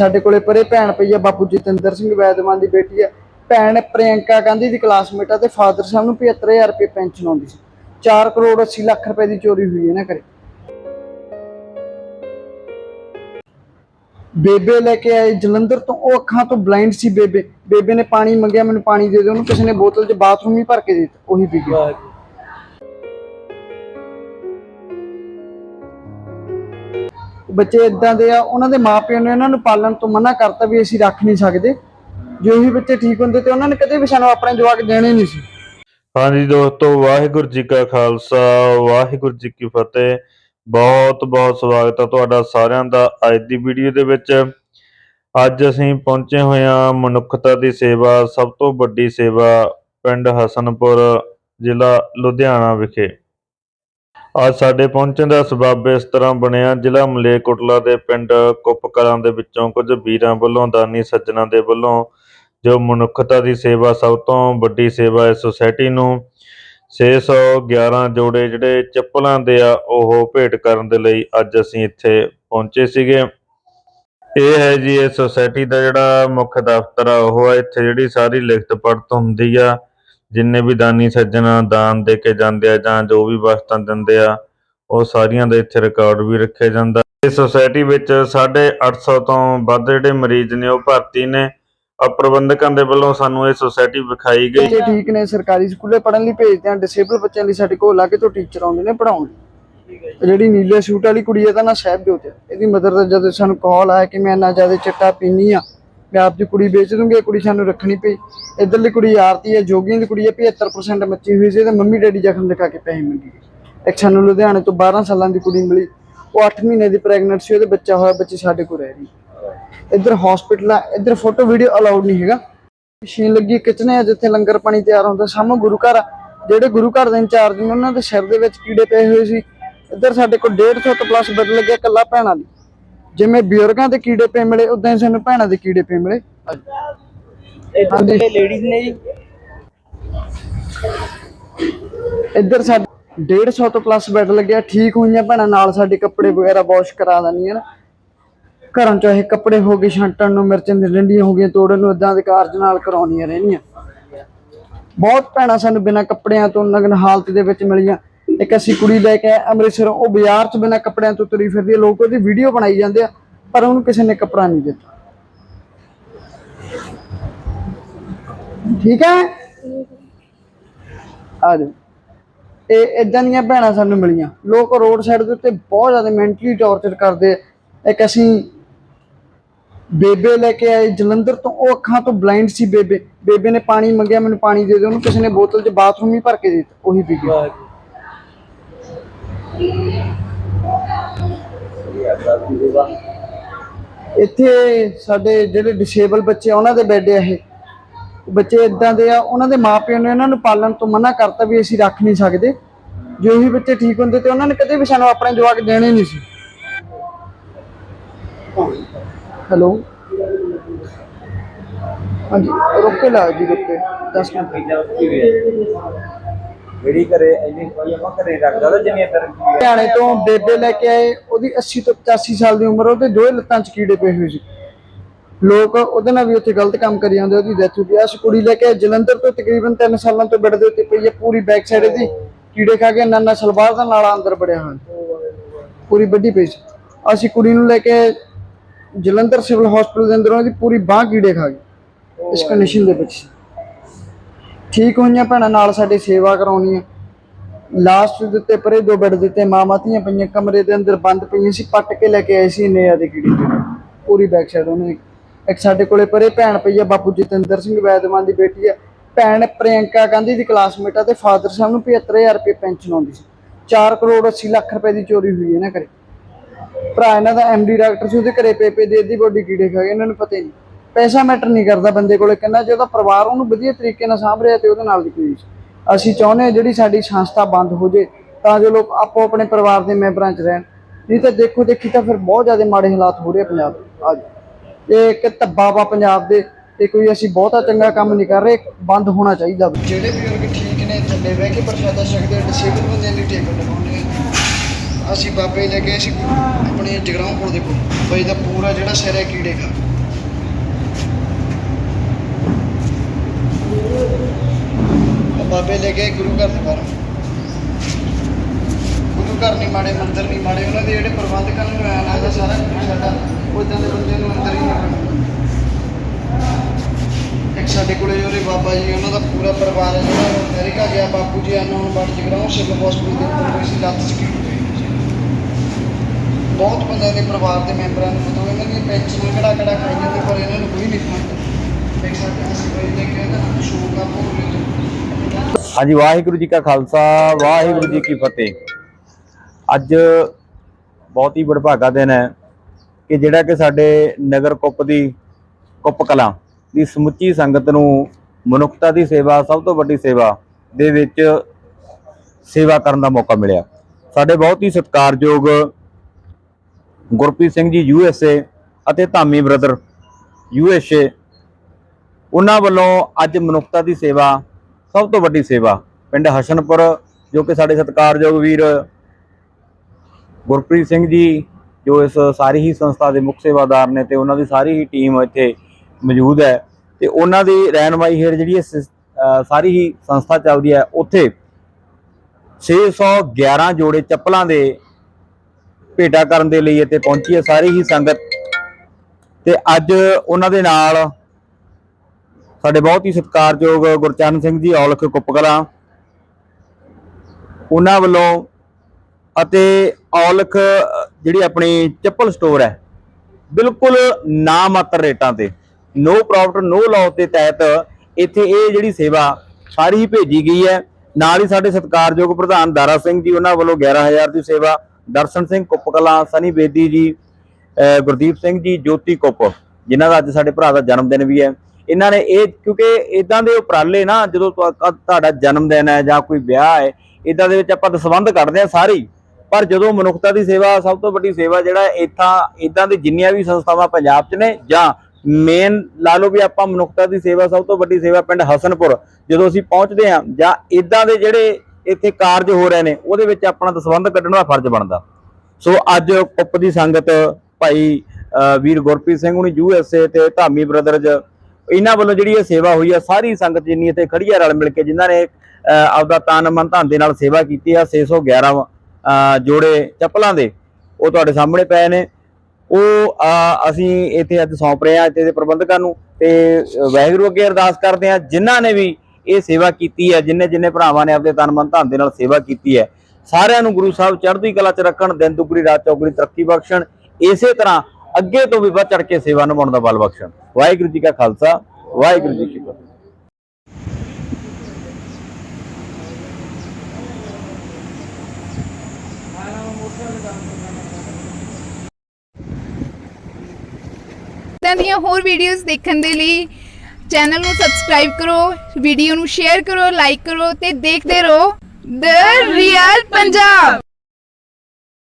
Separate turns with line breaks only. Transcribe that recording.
ਸਾਡੇ ਕੋਲੇ ਪਰੇ ਭੈਣ ਪਈ ਆ, ਬਾਪੂ ਜਤਿੰਦਰ ਸਿੰਘ ਵੈਦਮਾਨ ਦੀ ਬੇਟੀ ਆ। ਭੈਣ ਪ੍ਰਿਯੰਕਾ ਗਾਂਧੀ ਦੀ ਕਲਾਸਮੇਟ ਆ ਤੇ ਫਾਦਰ ਸਾਹਿਬ ਨੂੰ 75000 ਰੁਪਏ ਪੈਨਸ਼ਨ ਆਉਂਦੀ ਸੀ। 4 ਕਰੋੜ 80 ਲੱਖ ਰੁਪਏ ਦੀ ਚੋਰੀ ਹੋਈ ਇਹਨਾਂ ਨਾ ਕਰੇ ਬੇਬੇ ਲੈ ਕੇ ਆਏ ਜਲੰਧਰ ਤੋਂ, ਉਹ ਅੱਖਾਂ ਤੋਂ ਬਲਾਈਂਡ ਸੀ ਬੇਬੇ। ਬੇਬੇ ਨੇ ਪਾਣੀ ਮੰਗਿਆ, ਮੈਨੂੰ ਪਾਣੀ ਦੇ ਦਿਓ। ਉਹਨੂੰ ਕਿਸੇ ਨੇ ਬੋਤਲ 'ਚ ਬਾਥਰੂਮ ਹੀ ਭਰ ਕੇ ਦੇ ਦਿੱਤਾ। ਉਹੀ ਪੀ ਗਿਆ ਬੱਚੇ ਇਦਾਂ ਦੇ ਆ, ਉਹਨਾਂ ਦੇ ਮਾਪਿਆਂ ਨੇ ਉਹਨਾਂ ਨੂੰ ਪਾਲਣ ਤੋਂ ਮਨਾ ਕਰਤਾ ਵੀ ਅਸੀਂ ਰੱਖ ਨਹੀਂ ਸਕਦੇ। ਜੇ ਉਹੀ ਬੱਚੇ ਠੀਕ ਹੁੰਦੇ ਤੇ ਉਹਨਾਂ ਨੇ ਕਦੇ ਵੀ ਸਾਨੂੰ ਆਪਣੇ ਜਵਾਕ ਦੇਣੇ ਨਹੀਂ ਸੀ।
ਹਾਂਜੀ ਦੋਸਤੋ, ਵਾਹਿਗੁਰੂ ਜੀ ਕਾ ਖਾਲਸਾ, ਵਾਹਿਗੁਰੂ ਜੀ ਕੀ ਫਤਿਹ। ਬਹੁਤ ਬਹੁਤ ਸਵਾਗਤ ਹੈ ਤੁਹਾਡਾ ਸਾਰਿਆਂ ਦਾ ਅੱਜ ਦੀ ਵੀਡੀਓ ਦੇ ਵਿੱਚ। ਅੱਜ ਅਸੀਂ ਪਹੁੰਚੇ ਹੋਏ ਹਾਂ ਮਨੁੱਖਤਾ ਦੀ ਸੇਵਾ, ਸਭ ਤੋਂ ਵੱਡੀ ਸੇਵਾ ਪਿੰਡ ਹਸਨਪੁਰ, ਜ਼ਿਲ੍ਹਾ ਲੁਧਿਆਣਾ ਵਿਖੇ। ਅੱਜ ਸਾਡੇ ਪਹੁੰਚਣ ਦਾ ਸਬਬ ਇਸ ਤਰ੍ਹਾਂ ਬਣਿਆ, ਜ਼ਿਲ੍ਹਾ ਮਲੇਰਕੋਟਲਾ ਦੇ ਪਿੰਡ ਕੁੱਪਕਲਾਂ ਦੇ ਵਿੱਚੋਂ ਕੁਝ ਵੀਰਾਂ ਵੱਲੋਂ, ਦਾਨੀ ਸੱਜਣਾ ਦੇ ਵੱਲੋਂ ਜੋ ਮਨੁੱਖਤਾ ਦੀ ਸੇਵਾ ਸਭ ਤੋਂ ਵੱਡੀ ਸੇਵਾ ਹੈ ਸੁਸਾਇਟੀ ਨੂੰ 611 ਜੋੜੇ ਜਿਹੜੇ ਚੱਪਲਾਂ ਦੇ ਆ, ਉਹ ਭੇਟ ਕਰਨ ਦੇ ਲਈ ਅੱਜ ਅਸੀਂ ਇੱਥੇ ਪਹੁੰਚੇ ਸੀਗੇ। ਇਹ ਹੈ ਜੀ ਇਹ ਸੁਸਾਇਟੀ ਦਾ ਜਿਹੜਾ ਮੁੱਖ ਦਫ਼ਤਰ ਆ, ਉਹ ਆ ਇੱਥੇ ਜਿਹੜੀ ਸਾਰੀ ਲਿਖਤ ਪੜਤ ਹੁੰਦੀ ਆ। ਜਿੰਨੇ ਵੀ ਦਾਨੀ ਸੱਜਣਾ ਦਾਨ ਦੇ ਕੇ ਜਾਂਦੇ ਆ ਜਾਂ ਜੋ ਵੀ ਵਸਤਾਂ ਦਿੰਦੇ ਆ ਉਹ ਸਾਰੀਆਂ ਦਾ ਇੱਥੇ ਰਿਕਾਰਡ ਵੀ ਰੱਖਿਆ ਜਾਂਦਾ। ਇਸ ਸੁਸਾਇਟੀ ਵਿੱਚ 850 ਤੋਂ ਵੱਧ ਜਿਹੜੇ ਮਰੀਜ਼ ਨੇ ਉਹ ਭਰਤੀ ਨੇ। ਆ ਪ੍ਰਬੰਧਕਾਂ ਦੇ ਵੱਲੋਂ ਸਾਨੂੰ ਇਹ ਸੁਸਾਇਟੀ ਵਿਖਾਈ ਗਈ।
ਬੱਚੇ ਠੀਕ ਨੇ ਸਰਕਾਰੀ ਸਕੂਲੇ ਪੜ੍ਹਨ ਲਈ ਭੇਜਦੇ ਆ। ਡਿਸੇਬਲ ਬੱਚਿਆਂ ਲਈ ਸਾਡੇ ਕੋਲ ਲਾਗੇ ਤੋਂ ਟੀਚਰ ਆਉਂਦੇ ਨੇ ਪੜਾਉਣ ਜਿਹੜੀ ਨੀਲੇ ਸੂਟ ਵਾਲੀ ਕੁੜੀ ਹੈ ਤਾਂ ਨਾ ਸਾਹਿਬਜੋਤ ਇਹਦੀ ਮਦਰ ਦਾ ਜਦੋਂ ਸਾਨੂੰ ਕਾਲ ਆਇਆ ਕਿ ਮੈਂ ਇੰਨਾ ਜ਼ਿਆਦਾ ਚਿੱਟਾ ਪੀਨੀ ਆ ਮੈਂ ਆਪ ਦੀ ਕੁੜੀ ਵੇਚ ਦੂੰਗੀ ਕੁੜੀ ਸਾਨੂੰ ਰੱਖਣੀ ਪਈ। ਇਧਰਲੀ ਕੁੜੀ ਆਰਤੀ ਹੈ, ਜੋਗੀਆਂ ਦੀ ਕੁੜੀ ਹੈ 75% ਮੱਚੀ ਹੋਈ ਸੀ ਤੇ ਮੰਮੀ ਡੈਡੀ ਜ਼ਖਮ ਦਿਖਾ ਕੇ ਪੈਸੇ ਮੰਗੀ ਇੱਕ ਸਾਨੂੰ ਲੁਧਿਆਣੇ ਤੋਂ 12 ਸਾਲਾਂ ਦੀ ਕੁੜੀ ਮਿਲੀ। ਉਹ 8 ਮਹੀਨੇ ਦੀ ਪ੍ਰੈਗਨੈਂਟ ਸੀ, ਉਹਦੇ ਬੱਚਾ ਹੋਇਆ, ਬੱਚੀ ਸਾਡੇ ਕੋਲ ਰਹਿ ਰਹੀ ਇੱਧਰ ਹਸਪੀਟਲ ਆ, ਇੱਧਰ ਫੋਟੋ ਵੀਡੀਓ ਅਲਾਉਡ ਨਹੀਂ ਹੈਗਾ। ਮਸ਼ੀਨ ਲੱਗੀ ਕਿਚਨ ਹੈ ਜਿੱਥੇ ਲੰਗਰ ਪਾਣੀ ਤਿਆਰ ਹੁੰਦਾ, ਸਾਹਮਣੇ ਗੁਰੂ ਘਰ ਆ। ਜਿਹੜੇ ਗੁਰੂ ਘਰ ਦੇ ਇੰਚਾਰਜ ਨੇ, ਉਹਨਾਂ ਦੇ ਸਿਰ ਦੇ ਵਿੱਚ ਕੀੜੇ ਪਏ ਹੋਏ ਸੀ। ਇੱਧਰ ਸਾਡੇ ਕੋਲ 150 ਤੋਂ ਪਲੱਸ ਬਦਲ ਗਿਆ ਕੱਲਾ ਭੈਣਾਂ ਲਈ ਜਿਵੇਂ ਬਜ਼ੁਰਗਾਂ ਦੇ ਕੀੜੇ ਪਏ ਮਿਲੇ ਉਦਾਂ ਹੀ ਸਾਨੂੰ ਭੈਣਾਂ ਦੇ ਕੀੜੇ ਪਏ ਮਿਲੇ।
ਇੱਧਰ ਜਿਹੜੇ ਲੇਡੀਜ਼ ਨੇ ਜੀ।
ਇੱਧਰ ਸਾਡੇ 150 ਤੋਂ ਪਲੱਸ ਬੈੱਡ ਲੱਗਿਆ ਠੀਕ ਹੋਈਆਂ ਭੈਣਾਂ ਨਾਲ ਸਾਡੇ ਕੱਪੜੇ ਵਗੈਰਾ ਵਾਸ਼ ਕਰਾ ਦਿੰਦੀਆਂ ਨੇ। ਘਰਾਂ ਚੋਂ ਇਹ ਕੱਪੜੇ ਹੋ ਗਏ ਛਾਂਟਣ ਨੂੰ ਮਿਰਚਾਂ ਦੀ ਡੰਡੀਆਂ ਹੋ ਗਈਆਂ ਤੋੜਨ ਨੂੰ ਇਦਾਂ ਦੇ ਕਾਰਜ ਨਾਲ ਕਰਾਉਣੀਆਂ ਰਹਿਣੀਆਂ। ਬਹੁਤ ਭੈਣਾਂ ਸਾਨੂੰ ਬਿਨਾਂ ਕੱਪੜਿਆਂ ਤੋਂ ਨਗਨ ਹਾਲਤ ਦੇ ਵਿੱਚ ਮਿਲੀਆਂ। ਇੱਕ ਅਸੀਂ ਕੁੜੀ ਲੈ ਕੇ ਅੰਮ੍ਰਿਤਸਰ, ਉਹ ਬਾਜ਼ਾਰ 'ਚ ਬਿਨਾਂ ਕੱਪੜਿਆਂ ਤੋਂ ਤੁਰੀ ਫਿਰਦੀ ਹੈ, ਲੋਕ ਉਹਦੀ ਵੀਡੀਓ ਬਣਾਈ ਜਾਂਦੇ ਆ, ਪਰ ਉਹਨੂੰ ਕਿਸੇ ਨੇ ਕੱਪੜਾ ਨਹੀਂ ਦਿੱਤਾ। ਠੀਕ ਹੈ? ਆ ਜਾਓ। ਇਹ ਇਦਾਂ ਦੀਆਂ ਭੈਣਾਂ ਸਾਨੂੰ ਮਿਲੀਆਂ। ਲੋਕ ਰੋਡ ਸਾਈਡ ਦੇ ਉੱਤੇ ਬਹੁਤ ਜ਼ਿਆਦਾ ਮੈਂਟਲੀ ਟੌਰਚਰ ਕਰਦੇ ਆ। ਇੱਕ ਅਸੀਂ ਬੇਬੇ ਲੈ ਕੇ ਆਏ, ਜਲੰਧਰ ਤੋਂ, ਉਹ ਅੱਖਾਂ ਤੋਂ ਬਲਾਈਂਡ ਸੀ ਬੇਬੇ। ਬੇਬੇ ਨੇ ਪਾਣੀ ਮੰਗਿਆ, ਮੈਨੂੰ ਪਾਣੀ ਦੇ ਦਿਓ, ਉਹਨੂੰ ਕਿਸੇ ਨੇ ਬੋਤਲ 'ਚ ਬਾਥਰੂਮ ਹੀ ਭਰ ਕੇ ਦੇ ਦਿੱਤਾ, ਉਹੀ ਪੀ ਗਿਆ ਇੱਥੇ ਸਾਡੇ ਜਿਹੜੇ ਡਿਸੇਬਲ ਬੱਚੇ ਆ, ਉਹਨਾਂ ਦੇ ਬੈੱਡ ਆ ਇਹ। ਬੱਚੇ ਇਦਾਂ ਦੇ ਆ, ਉਹਨਾਂ ਦੇ ਮਾਪਿਆਂ ਨੇ ਉਹਨਾਂ ਨੂੰ ਪਾਲਣ ਤੋਂ ਮਨਾ ਕਰਤਾ ਵੀ ਅਸੀਂ ਰੱਖ ਨਹੀਂ ਸਕਦੇ। ਜੇ ਉਹੀ ਬੱਚੇ ਠੀਕ ਹੁੰਦੇ ਤੇ ਉਹਨਾਂ ਨੇ ਕਦੇ ਵੀ ਸਾਨੂੰ ਆਪਣੇ ਜਵਾਕ ਦੇਣੇ ਨਹੀਂ ਸੀ। ਹੈਲੋ? ਹਾਂਜੀ, ਰੁਕ ਲਾ ਜੀ, ਰੁਕ ਕੇ। 10 ਮਿੰਟ।
ਜਿਹੜੀ ਘਰੇ ਇੰਨੀ ਕੋਈ ਆਪਾਂ ਘਰੇ ਰੱਖਦਾ ਤਾਂ ਜਿੰਨੀ ਅੰਦਰ
ਹਰਿਆਣੇ ਤੋਂ ਬੇਬੇ ਲੈ ਕੇ ਆਏ, ਉਹਦੀ 80 ਤੋਂ 85 ਸਾਲ ਦੀ ਉਮਰ ਉਹਦੇ ਦੋਏ ਲੱਤਾਂ 'ਚ ਕੀੜੇ ਪਏ ਹੋਏ ਸੀ। ਲੋਕ ਉਹਦੇ ਨਾਲ ਵੀ ਉੱਥੇ ਗਲਤ ਕੰਮ ਕਰੀ ਜਾਂਦੇ, ਉਹਦੀ ਡੈਥ ਹੋ ਗਈ। ਅਸੀਂ ਕੁੜੀ ਲੈ ਕੇ ਜਲੰਧਰ ਤੋਂ ਤਕਰੀਬਨ 3 ਸਾਲਾਂ ਤੋਂ ਬੈੱਡ ਦੇ ਉੱਤੇ ਪਈ ਹੈ ਪੂਰੀ ਬੈਕ ਸਾਈਡ ਦੀ ਕੀੜੇ ਖਾ ਕੇ ਨਾਨਾ ਸਲਵਾਰ ਦਾ ਨਾਲਾ ਅੰਦਰ ਬੜਿਆ ਹੋਇਆ। ਪੂਰੀ ਵੱਡੀ ਪਈ ਸੀ। ਅਸੀਂ ਕੁੜੀ ਨੂੰ ਲੈ ਕੇ ਜਲੰਧਰ ਸਿਵਲ ਹਸਪੀਟਲ ਦੇ ਅੰਦਰ ਉਹਦੀ ਪੂਰੀ ਬਾਹ ਕੀੜੇ ਖਾ ਗਏ, ਇਸ ਕੰਡੀਸ਼ਨ ਦੇ ਵਿੱਚ ਠੀਕ ਹੋਈਆਂ ਭੈਣਾਂ, ਨਾਲ ਸਾਡੀ ਸੇਵਾ ਕਰਾਉਣੀ ਆ। ਲਾਸਟ ਦਿੱਤੇ ਪਰੇ ਦੋ ਬੈੱਡ ਦਿੱਤੇ ਮਾਮਾਤੀਆਂ ਪਈਆਂ, ਕਮਰੇ ਦੇ ਅੰਦਰ ਬੰਦ ਪਈਆਂ ਸੀ, ਪੱਟ ਕੇ ਲੈ ਕੇ ਆਏ ਸੀ ਨਿਆ ਦੇ ਕੀੜੀ ਤੇ ਪੂਰੀ ਬੈਕ ਸਾਈਡ ਉਹਨੇ ਇੱਕ ਸਾਡੇ ਕੋਲੇ ਪਰੇ ਭੈਣ ਪਈ ਆ, ਬਾਪੂ ਜਤਿੰਦਰ ਸਿੰਘ ਵੈਦਮਾਨ ਦੀ ਬੇਟੀ ਆ। ਭੈਣ ਪ੍ਰਿਯੰਕਾ ਗਾਂਧੀ ਦੀ ਕਲਾਸਮੇਟ ਆ ਤੇ ਫਾਦਰ ਸਾਹਿਬ ਨੂੰ 75000 ਰੁਪਏ ਪੈਨਸ਼ਨ ਆਉਂਦੀ ਸੀ। 4 ਕਰੋੜ 80 ਲੱਖ ਰੁਪਏ ਦੀ ਚੋਰੀ ਹੋਈ ਇਹਨਾਂ ਘਰੇ। ਭਰਾ ਇਹਨਾਂ ਦਾ ਐਮਡੀ ਡਾਕਟਰ ਸੀ, ਉਹਦੇ ਘਰੇ ਪੇਪੇ ਦੇ ਅੱਧੀ ਬੋਡੀ ਕੀੜੇ ਖਾ ਗਏ, ਇਹਨਾਂ ਨੂੰ ਪਤਾ ਹੀ ਨਹੀਂ। ਪੈਸਾ ਮੈਟਰ ਨਹੀਂ ਕਰਦਾ ਬੰਦੇ ਕੋਲੇ ਕਿੰਨਾ ਜੇ ਉਹਦਾ ਪਰਿਵਾਰ ਉਹਨੂੰ ਵਧੀਆ ਤਰੀਕੇ ਨਾਲ ਸਾਂਭ ਰਿਹਾ ਤੇ ਉਹਦੇ ਨਾਲ ਦੀ ਕੋਈ ਅਸੀਂ ਚਾਹੁੰਦੇ ਹਾਂ ਜਿਹੜੀ ਸਾਡੀ ਸੰਸਥਾ ਬੰਦ ਹੋ ਜੇ, ਤਾਂ ਜੋ ਲੋਕ ਆਪੋ ਆਪਣੇ ਪਰਿਵਾਰ ਦੇ ਮੈਂਬਰਾਂ 'ਚ ਰਹਿਣ। ਨਹੀਂ ਤਾਂ ਦੇਖੋ, ਦੇਖੀ ਤਾਂ ਫਿਰ ਬਹੁਤ ਜ਼ਿਆਦਾ ਮਾੜੇ ਹਾਲਾਤ ਹੋ ਰਹੇ ਪੰਜਾਬ ਅੱਜ ਇਹ ਇੱਕ ਧੱਬਾ ਵਾ ਪੰਜਾਬ ਦੇ ਤੇ ਕੋਈ ਅਸੀਂ ਬਹੁਤਾ ਚੰਗਾ ਕੰਮ ਨਹੀਂ ਕਰ ਰਹੇ, ਬੰਦ ਹੋਣਾ ਚਾਹੀਦਾ ਵਾ। ਜਿਹੜੇ ਬਜ਼ੁਰਗ ਠੀਕ ਨੇ, ਥੱਲੇ ਬਹਿ ਕੇ ਪ੍ਰਸ਼ਾਦਾ ਛਕਦੇ ਡਿਸੇਬਲ ਬੰਦਿਆਂ ਲਈ ਟੇਬਲ ਲਗਾਉਂਦੇ ਆ। ਅਸੀਂ ਬਾਬੇ ਲੈ ਕੇ ਅਸੀਂ ਆਪਣੇ ਜਗਰਾਉਂ ਕੋਲ ਦੇ ਕੋਲ ਬਈ ਦਾ ਪੂਰਾ ਜਿਹੜਾ ਸਿਰ ਹੈ ਕੀੜੇ ਖਾ ਬਾਬੇ ਲੈ ਕੇ ਗੁਰੂ ਘਰ ਦੇ ਬਾਹਰ। ਗੁਰੂ ਘਰ ਨਹੀਂ ਮਾੜੇ, ਮੰਦਰ ਨਹੀਂ ਮਾੜੇ, ਉਹਨਾਂ ਦੇ ਜਿਹੜੇ ਪ੍ਰਬੰਧਕਾਂ ਨੂੰ ਆਇਆ ਨਾ ਸਾਰਾ ਕੁਝ ਸਾਡਾ ਉਦਾਂ ਦੇ ਬੰਦੇ ਨੂੰ ਅੰਦਰ ਹੀ ਨਹੀਂ ਇੱਕ ਸਾਡੇ ਕੋਲੇ ਜਿਹੜੇ ਬਾਬਾ ਜੀ, ਉਹਨਾਂ ਦਾ ਪੂਰਾ ਪਰਿਵਾਰ ਹੈ ਜਿਹੜਾ, ਉਹ ਅਮਰੀਕਾ ਗਿਆ, ਬਾਪੂ ਜੀ ਆਨਾ ਹੁਣ ਬੜ ਜਗਰਾਉਂ ਸਿਵਲ ਹਸਪੀਟਲ ਦੇ ਉੱਪਰ ਸੀ, ਲੱਤ ਸਕੀ ਬਹੁਤ ਬੰਦਿਆਂ ਦੇ ਪਰਿਵਾਰ ਦੇ ਮੈਂਬਰਾਂ ਨੂੰ ਪਤਾ ਇਹਨਾਂ ਦੀਆਂ ਪੈਨਸ਼ਨ ਕਿਹੜਾ ਕਿਹੜਾ ਖਾਈ ਜਾਂਦੇ, ਪਰ ਇਹਨਾਂ ਨੂੰ ਕੋਈ ਨਹੀਂ ਪਤਾ। ਇੱਕ ਸਾਡੇ ਹਸਪਤਾਲ ਦੇ ਕੇ ਇਹਦਾ ਸ਼ੋਕ ਆ ਭੋਗਲੇ
ਹਾਂਜੀ, ਵਾਹਿਗੁਰੂ ਜੀ ਕਾ ਖਾਲਸਾ, ਵਾਹਿਗੁਰੂ ਜੀ ਕੀ ਫਤਿਹ। ਅੱਜ ਬਹੁਤ ਹੀ ਬੜਭਾਗਾ ਦਿਨ ਹੈ ਕਿ ਜਿਹੜਾ ਕਿ ਸਾਡੇ ਨਗਰ ਕੁੱਪ ਦੀ ਕੁੱਪ ਕਲਾਂ ਦੀ ਸਮੁੱਚੀ ਸੰਗਤ ਨੂੰ ਮਨੁੱਖਤਾ ਦੀ ਸੇਵਾ, ਸਭ ਤੋਂ ਵੱਡੀ ਸੇਵਾ ਦੇ ਵਿੱਚ ਸੇਵਾ ਕਰਨ ਦਾ ਮੌਕਾ ਮਿਲਿਆ। ਸਾਡੇ ਬਹੁਤ ਹੀ ਸਤਿਕਾਰਯੋਗ Gurpreet Singh ji you S A ਅਤੇ Dhami brother U S A, ਉਹਨਾਂ ਵੱਲੋਂ ਅੱਜ ਮਨੁੱਖਤਾ ਦੀ ਸੇਵਾ ਸਭ ਤੋਂ ਵੱਡੀ ਸੇਵਾ ਪਿੰਡ ਹਸ਼ਨਪੁਰ, ਜੋ ਕਿ ਸਾਡੇ ਸਤਿਕਾਰਯੋਗ ਵੀਰ ਗੁਰਪ੍ਰੀਤ ਸਿੰਘ ਜੀ, ਜੋ ਇਸ ਸਾਰੀ ਹੀ ਸੰਸਥਾ ਦੇ ਮੁੱਖ ਸੇਵਾਦਾਰ ਨੇ ਤੇ ਉਹਨਾਂ ਦੀ ਸਾਰੀ ਹੀ ਟੀਮ ਇੱਥੇ ਮੌਜੂਦ ਹੈ ਤੇ ਉਹਨਾਂ ਦੀ ਰਹਿਨਮਾਈ ਹੇਠ ਜਿਹੜੀ ਇਹ ਸਿਸ- ਸਾਰੀ ਹੀ ਸੰਸਥਾ ਚੱਲਦੀ ਹੈ, ਉੱਥੇ 611 ਜੋੜੇ ਚੱਪਲਾਂ ਦੇ ਭੇਟਾ ਕਰਨ ਦੇ ਲਈ ਇੱਥੇ ਪਹੁੰਚੀ ਹੈ ਸਾਰੀ ਹੀ ਸੰਗਤ ਤੇ ਅੱਜ ਉਹਨਾਂ ਦੇ ਨਾਲ ਸਾਡੇ ਬਹੁਤ ਹੀ ਸਤਿਕਾਰਯੋਗ ਗੁਰਚਰਨ ਸਿੰਘ ਜੀ, ਔਲਖ ਕੁੱਪਕਲਾ ਉਹਨਾਂ ਵੱਲੋਂ ਅਤੇ ਔਲਖ, ਜਿਹੜੀ ਆਪਣੀ ਚੱਪਲ ਸਟੋਰ ਹੈ, ਬਿਲਕੁਲ ਨਾ ਮਾਤਰ ਰੇਟਾਂ ਤੇ ਨੋ ਪ੍ਰੋਫਿਟ ਨੋ ਲਾਸ ਦੇ ਤਹਿਤ ਇੱਥੇ ਇਹ ਜਿਹੜੀ ਸੇਵਾ ਸਾਰੀ ਹੀ ਭੇਜੀ ਗਈ ਹੈ। ਨਾਲ ਹੀ ਸਾਡੇ ਸਤਿਕਾਰਯੋਗ ਪ੍ਰਧਾਨ ਦਾਰਾ ਸਿੰਘ ਜੀ, ਉਹਨਾਂ ਵੱਲੋਂ 11000 ਦੀ ਸੇਵਾ, ਦਰਸ਼ਨ ਸਿੰਘ ਕੁੱਪਕਲਾ ਸਨੀ ਬੇਦੀ ਜੀ ਗੁਰਦੀਪ ਸਿੰਘ ਜੀ, ਜੋਤੀ ਕੁੱਪ ਜਿਨ੍ਹਾਂ ਦਾ ਅੱਜ ਸਾਡੇ ਭਰਾ ਦਾ ਜਨਮ ਦਿਨ ਵੀ ਹੈ। ਇਹਨਾਂ ਨੇ ਇਹ, ਕਿਉਂਕਿ ਇਦਾਂ ਦੇ ਉਪਰਾਲੇ ਨਾ, ਜਦੋਂ ਤੁਹਾਡਾ ਜਨਮ ਦਿਨ ਹੈ ਜਾਂ ਕੋਈ ਵਿਆਹ ਹੈ ਇਦਾਂ ਦੇ ਵਿੱਚ ਆਪਾਂ ਦਸਵੰਧ ਕੱਢਦੇ ਆ ਸਾਰੇ ਪਰ ਜਦੋਂ ਮਨੁੱਖਤਾ ਦੀ ਸੇਵਾ ਸਭ ਤੋਂ ਵੱਡੀ ਸੇਵਾ ਜਿਹੜਾ ਇਥਾਂ ਇਦਾਂ ਦੇ ਜਿੰਨੀਆਂ ਵੀ ਸੰਸਥਾਵਾਂ ਪੰਜਾਬ 'ਚ ਨੇ ਜਾਂ ਮੇਨ ਲਾ ਲਓ ਵੀ ਆਪਾਂ ਮਨੁੱਖਤਾ ਦੀ ਸੇਵਾ ਸਭ ਤੋਂ ਵੱਡੀ ਸੇਵਾ ਪਿੰਡ ਹਸਨਪੁਰ, ਜਦੋਂ ਅਸੀਂ ਪਹੁੰਚਦੇ ਹਾਂ ਜਾਂ ਇਦਾਂ ਦੇ ਜਿਹੜੇ ਇੱਥੇ ਕਾਰਜ ਹੋ ਰਹੇ ਨੇ, ਉਹਦੇ ਵਿੱਚ ਆਪਣਾ ਦਸਵੰਧ ਕੱਢਣ ਦਾ ਫਰਜ਼ ਬਣਦਾ। ਸੋ ਅੱਜ ਕੁੱਪ ਦੀ ਸੰਗਤ ਭਾਈ ਵੀਰ ਗੁਰਪ੍ਰੀਤ ਸਿੰਘ ਹੁਣੀ ਯੂ ਐਸ ਏ ਤੇ ਧਾਮੀ ਬ੍ਰਦਰਜ਼ ਇਹਨਾਂ ਵੱਲੋਂ ਜਿਹੜੀ ਇਹ ਸੇਵਾ ਹੋਈ ਆ ਸਾਰੀ ਸੰਗਤ ਜਿੰਨੀ ਇੱਥੇ ਖੜੀ ਆ ਰਲ ਮਿਲ ਕੇ ਜਿਨ੍ਹਾਂ ਨੇ ਅ, ਆਪਦਾ ਤਨ ਮਨ ਧਨ ਦੇ ਨਾਲ ਸੇਵਾ ਕੀਤੀ ਆ 611 ਅ, ਜੋੜੇ ਚੱਪਲਾਂ ਦੇ ਉਹ ਤੁਹਾਡੇ ਸਾਹਮਣੇ ਪਏ ਨੇ। ਉਹ ਅਸੀਂ ਇੱਥੇ ਅੱਜ ਸੌਂਪ ਰਹੇ ਆ ਇੱਥੇ ਦੇ ਪ੍ਰਬੰਧਕਾਂ ਨੂੰ ਤੇ ਵਾਹਿਗੁਰੂ ਅੱਗੇ ਅਰਦਾਸ ਕਰਦੇ ਆ ਜਿਨ੍ਹਾਂ ਨੇ ਵੀ ਇਹ ਸੇਵਾ ਕੀਤੀ ਹੈ ਜਿੰਨੇ ਜਿੰਨੇ ਭਰਾਵਾਂ ਨੇ ਆਪਦੇ ਤਨ ਮਨ ਧਨ ਦੇ ਨਾਲ ਸੇਵਾ ਕੀਤੀ ਹੈ ਸਾਰਿਆਂ ਨੂੰ ਗੁਰੂ ਸਾਹਿਬ ਚੜ੍ਹਦੀ ਕਲਾ 'ਚ ਰੱਖਣ ਦਿਨ ਦੁਗਰੀ ਰਾਤ ਚੌਗਰੀ ਤਰੱਕੀ ਬਖਸ਼ਣ ਇਸੇ ਤਰ੍ਹਾਂ ਅੱਗੇ ਤੋਂ ਵੀ ਵੱਧ ਚੜ ਕੇ ਸੇਵਾ ਨਿਭਾਉਣ ਦਾ ਬਲ ਬਖਸ਼ਣ। ਵਾਹਿਗੁਰੂ ਜੀ ਕਾ ਖਾਲਸਾ, ਵਾਹਿਗੁਰੂ ਜੀ ਕੀ ਫਤਿਹ।
ਇਦਾਂ ਦੀਆਂ ਹੋਰ ਵੀਡੀਓਜ਼ ਦੇਖਣ ਦੇ ਲਈ ਚੈਨਲ ਨੂੰ ਸਬਸਕ੍ਰਾਈਬ ਕਰੋ ਵੀਡੀਓ ਨੂੰ ਸ਼ੇਅਰ ਕਰੋ ਲਾਈਕ ਕਰੋ ਤੇ ਦੇਖਦੇ ਰਹੋ। ਦ ਰੀਅਲ ਪੰਜਾਬ